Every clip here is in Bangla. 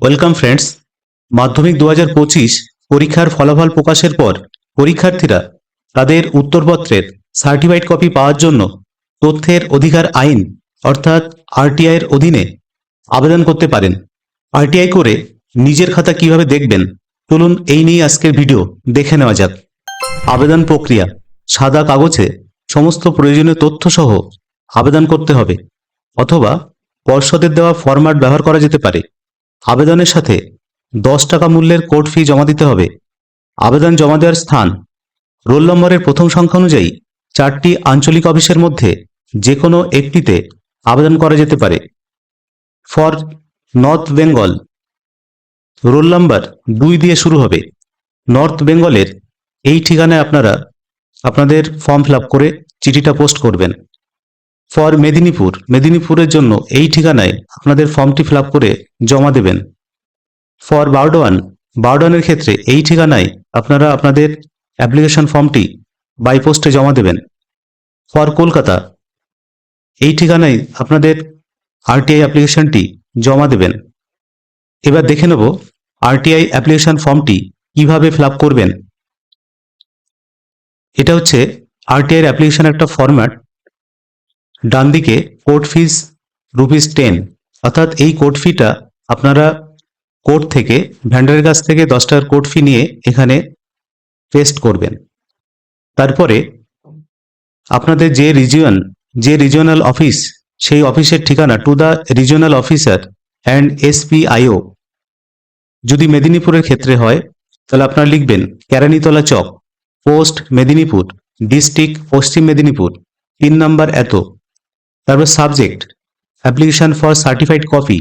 ওয়েলকাম ফ্রেন্ডস মাধ্যমিক দু হাজার পঁচিশ পরীক্ষার ফলাফল প্রকাশের পর পরীক্ষার্থীরা তাদের উত্তরপত্রের সার্টিফাইড কপি পাওয়ার জন্য তথ্যের অধিকার আইন, অর্থাৎ আরটিআই এর অধীনে আবেদন করতে পারেন। আরটিআই করে নিজের খাতা কীভাবে দেখবেন? চলুন এই নিয়ে আজকের ভিডিও দেখে নেওয়া যাক। আবেদন প্রক্রিয়া, সাদা কাগজে সমস্ত প্রয়োজনীয় তথ্য সহ আবেদন করতে হবে, অথবা পর্ষদের দেওয়া ফরম্যাট ব্যবহার করা যেতে পারে। আবেদনের সাথে দশ টাকা মূল্যের কোর্ট ফি জমা দিতে হবে। আবেদন জমা দেওয়ার স্থান রোল নম্বরের প্রথম সংখ্যা অনুযায়ী চারটি আঞ্চলিক অফিসের মধ্যে যে কোনো একটিতে আবেদন করা যেতে পারে। For north Bengal, roll number দুই দিয়ে শুরু হবে। নর্থ বেঙ্গলের এই ঠিকানায় আপনারা আপনাদের ফর্ম ফিল করে চিঠিটা পোস্ট করবেন। ফর মেদিনীপুর। মেদিনীপুরের জন্য এই ঠিকানায় আপনাদের ফর্মটি ফিল করে জমা দেবেন। ফর বারডোয়ান, বারডোয়ানের ক্ষেত্রে এই ঠিকানায় আপনারা আপনাদের অ্যাপ্লিকেশন ফর্মটি বাই পোস্টে জমা দেবেন। ফর কলকাতা, এই ঠিকানায় আপনাদের আরটিআই অ্যাপ্লিকেশনটি জমা দেবেন। এবার দেখে নেব আরটিআই অ্যাপ্লিকেশন ফর্মটি কীভাবে ফিল করবেন। এটা হচ্ছে আরটিআই অ্যাপ্লিকেশন একটা ফরম্যাট ডান দিকে কোর্ট ফিস রুপিস টেন অর্থাৎ এই কোর্ট ফিটা আপনারা কোর্ট থেকে ভ্যান্ডারের কাছ থেকে দশ টাকার কোর্ট ফি নিয়ে এখানে পেস্ট করবেন। তারপরে আপনাদের যে রিজিয়ন যে রিজিওনাল অফিস সেই অফিসের ঠিকানা to the regional officer and SPIO যদি মেদিনীপুরের ক্ষেত্রে হয়, তাহলে আপনারা লিখবেন Keranitala Chak post Medinipur district Paschim Medinipur pin number এত। তারপর subject application for certified copy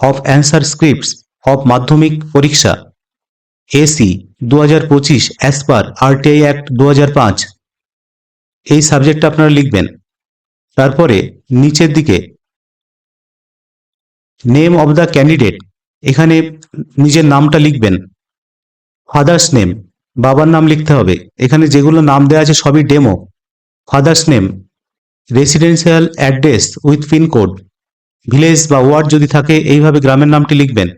of answer scripts of Madhyamik পরীক্ষা এসি দু হাজার পঁচিশ অ্যাজ পার আরটিআই অ্যাক্ট দু হাজার পাঁচ। এই সাবজেক্টটা আপনারা লিখবেন। তারপরে নিচের দিকে নেম অব দ্য ক্যান্ডিডেট এখানে নিজের নামটা লিখবেন। ফাদার্স নেম বাবার নাম লিখতে হবে। এখানে যেগুলো নাম দেওয়া আছে সবই demo father's name residential address with pincode village বা ওয়ার্ড যদি থাকে, এইভাবে গ্রামের নামটি লিখবেন।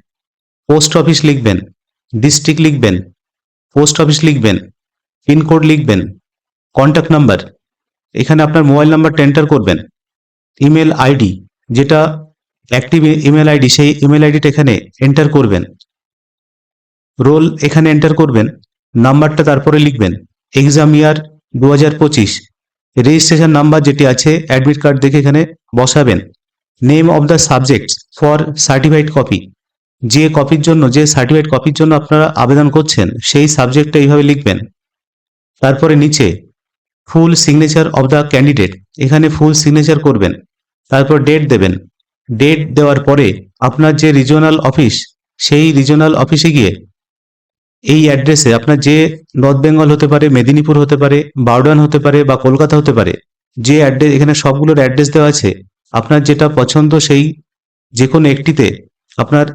পোস্ট অফিস লিখবেন। ডিস্ট্রিক্ট লিখবেন। পোস্ট অফিস লিখবেন। পিনকোড লিখবেন। কন্ট্যাক্ট নাম্বার এখানে আপনার মোবাইল নাম্বারটা এন্টার করবেন। ইমেল আইডি যেটা অ্যাক্টিভ ইমেল আইডি সেই ইমেল আইডিটা এখানে এন্টার করবেন। রোল এখানে এন্টার করবেন। নাম্বারটা তারপরে লিখবেন। এক্সাম ইয়ার দু হাজার পঁচিশ। রেজিস্ট্রেশন নাম্বার যেটি আছে অ্যাডমিট কার্ড দেখে এখানে বসাবেন। Name of the subject for certified copy যে কপির জন্য, যে সার্টিফাইড কপির জন্য আপনারা আবেদন করছেন, সেই সাবজেক্টটা এইভাবে লিখবেন। তারপরে নিচে full signature of the candidate এখানে ফুল সিগনেচার করবেন। তারপর ডেট দেবেন। ডেট দেওয়ার পরে আপনার যে রিজিওনাল অফিস সেই রিজিওনাল অফিসে গিয়ে এই অ্যাড্রেসে আপনার যে নর্থ বেঙ্গল হতে পারে মেদিনীপুর হতে পারে বারডান হতে পারে বা কলকাতা হতে পারে, যে অ্যাড্রেস এখানে সবগুলোর অ্যাড্রেস দেওয়া আছে, আপনার যেটা পছন্দ সেই যে কোনো একটিতে আপনার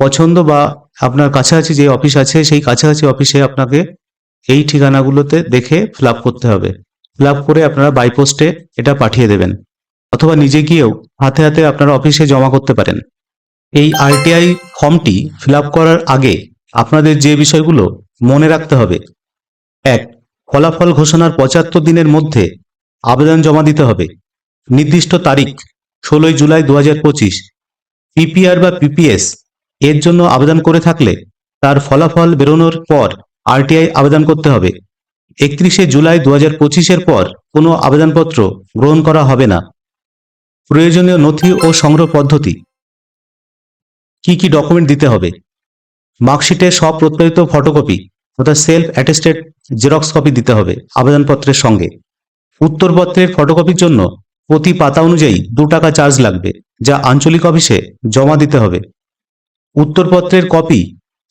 পছন্দ বা আপনার কাছাকাছি যে অফিস আছে, সেই কাছাকাছি অফিসে আপনাকে এই ঠিকানাগুলোতে দেখে ফিল করতে হবে। ফিল করে আপনারা বাইপোস্টে এটা পাঠিয়ে দেবেন, অথবা নিজে গিয়েও হাতে হাতে আপনারা অফিসে জমা করতে পারেন। এই আরটিআই ফর্মটি ফিল করার আগে আপনাদের যে বিষয়গুলো মনে রাখতে হবে। এক, ফলাফল ঘোষণার পঁচাত্তর দিনের মধ্যে আবেদন জমা দিতে হবে। নির্দিষ্ট তারিখ, ষোলোই জুলাই দু হাজার পঁচিশ। পিপিআর বা পিপিএস এর জন্য আবেদন করে থাকলে তার ফলাফল বেরোনোর পর আরটিআই আবেদন করতে হবে। একত্রিশে জুলাই দু হাজার পঁচিশের পর কোনো আবেদনপত্র গ্রহণ করা হবে না। প্রয়োজনীয় নথি ও সংগ্রহ পদ্ধতি। কি কি ডকুমেন্ট দিতে হবে? মার্কশিটের সব প্রত্যয়িত ফটোকপি অর্থাৎ সেলফ অ্যাটেস্টেড জেরক্স কপি দিতে হবে আবেদনপত্রের সঙ্গে। উত্তরপত্রের ফটোকপির জন্য প্রতি পাতা অনুযায়ী দু টাকা চার্জ লাগবে, যা আঞ্চলিক অফিসে জমা দিতে হবে। উত্তরপত্রের কপি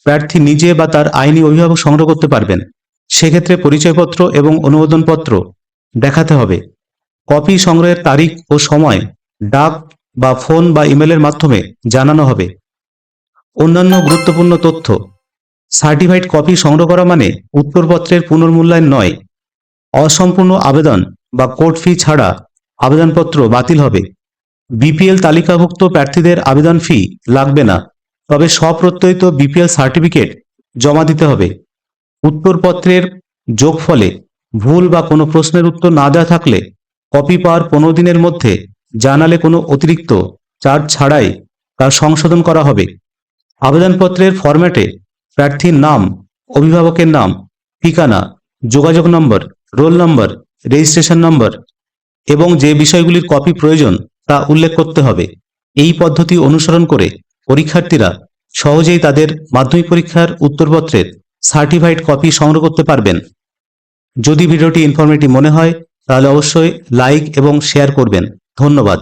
প্রার্থী নিজে বা তার আইনি অভিভাবক সংগ্রহ করতে পারবেন। সেক্ষেত্রে পরিচয়পত্র এবং অনুমোদনপত্র দেখাতে হবে। কপি সংগ্রহের তারিখ ও সময়, ডাক বা ফোন বা ইমেলের মাধ্যমে জানানো হবে। অন্যান্য গুরুত্বপূর্ণ তথ্য। সার্টিফাইড কপি সংগ্রহ করা মানে উত্তরপত্রের পুনর্মূল্যায়ন নয়। অসম্পূর্ণ আবেদন বা কোর্ট ফি ছাড়া আবেদনপত্র বাতিল হবে। বিপিএল তালিকাভুক্ত প্রার্থীদের আবেদন ফি লাগবে না, তবে স্বপ্রত্যয়িত বিপিএল সার্টিফিকেট জমা দিতে হবে। উত্তরপত্রের যোগফলে ভুল বা কোনো প্রশ্নের উত্তর না দেওয়া থাকলে কপি পাওয়ার পনেরো দিনের মধ্যে জানালে কোনো অতিরিক্ত চার্জ ছাড়াই তার সংশোধন করা হবে। আবেদনপত্রের ফরম্যাটে প্রার্থীর নাম, অভিভাবকের নাম, ঠিকানা, যোগাযোগ নম্বর, রোল নম্বর, রেজিস্ট্রেশন নম্বর এবং যে বিষয়গুলির কপি প্রয়োজন তা উল্লেখ করতে হবে। এই পদ্ধতি অনুসরণ করে পরীক্ষার্থীরা সহজেই তাদের মাধ্যমিক পরীক্ষার উত্তরপত্রের সার্টিফাইড কপি সংগ্রহ করতে পারবেন। যদি ভিডিওটি ইনফরমেটিভ মনে হয়, তাহলে অবশ্যই লাইক এবং শেয়ার করবেন। ধন্যবাদ।